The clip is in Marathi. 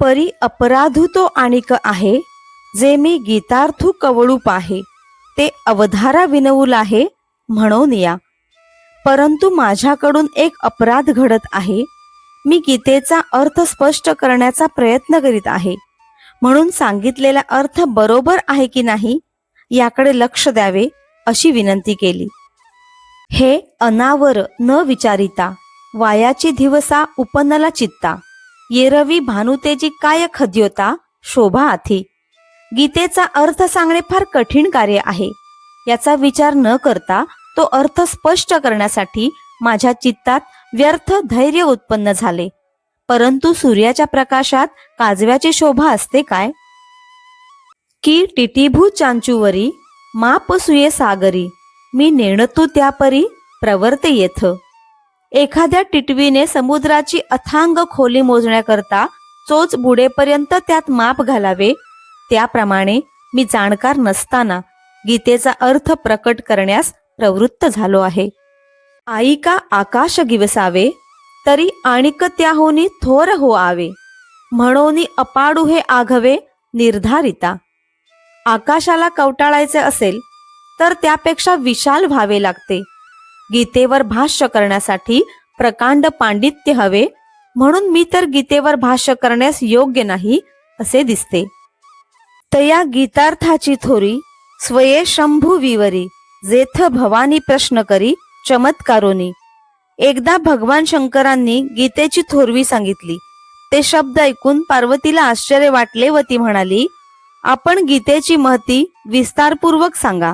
परी अपराधू तो आणिक आहे जे मी गीतार्थू कवळू पाहे ते अवधारा विनवूल आहे म्हणून या. परंतु माझ्याकडून एक अपराध घडत आहे मी गीतेचा अर्थ स्पष्ट करण्याचा प्रयत्न करीत आहे म्हणून सांगितलेला अर्थ बरोबर आहे की नाही याकडे लक्ष द्यावे अशी विनंती केली. हे अनावर न विचारिता वायाची दिवसा उपनला चित्ता. येरवी भानुतेची काय खद्योता? शोभा आथी. गीतेचा अर्थ सांगणे फार कठीण कार्य आहे. याचा विचार न करता तो अर्थ स्पष्ट करण्यासाठी माझ्या चित्तात व्यर्थ धैर्य उत्पन्न झाले. परंतु सूर्याच्या प्रकाशात काजव्याची शोभा असते काय? की टिटीभू चांचूवरी माप सुये सागरी मी नेणतू त्यापरी प्रवर्ते येथ. एखाद्या टिटवीने समुद्राची अथांग खोली मोजण्याकरता चोच बुडेपर्यंत त्यात माप घालावे. त्याप्रमाणे मी जाणकार नसताना गीतेचा अर्थ प्रकट करण्यास प्रवृत्त झालो आहे. आई का आकाश गिवसावे तरी आणिक त्याहोनी थोर हो आवे. म्हणून अपाडू हे आघवे निर्धारिता. आकाशाला कवटाळायचे असेल तर त्यापेक्षा विशाल व्हावे लागते. गीतेवर भाष्य करण्यासाठी प्रकांड पांडित्य हवे म्हणून मी तर गीतेवर भाष्य करण्यास योग्य नाही असे दिसते. तया गीतार्थाची थोरी स्वये शंभू विवरी जेथ भवानी प्रश्न करी चमत्कारोनी. एकदा भगवान शंकरांनी गीतेची थोरवी सांगितली. ते शब्द ऐकून पार्वतीला आश्चर्य वाटले व ती म्हणाली आपण गीतेची महती विस्तारपूर्वक सांगा.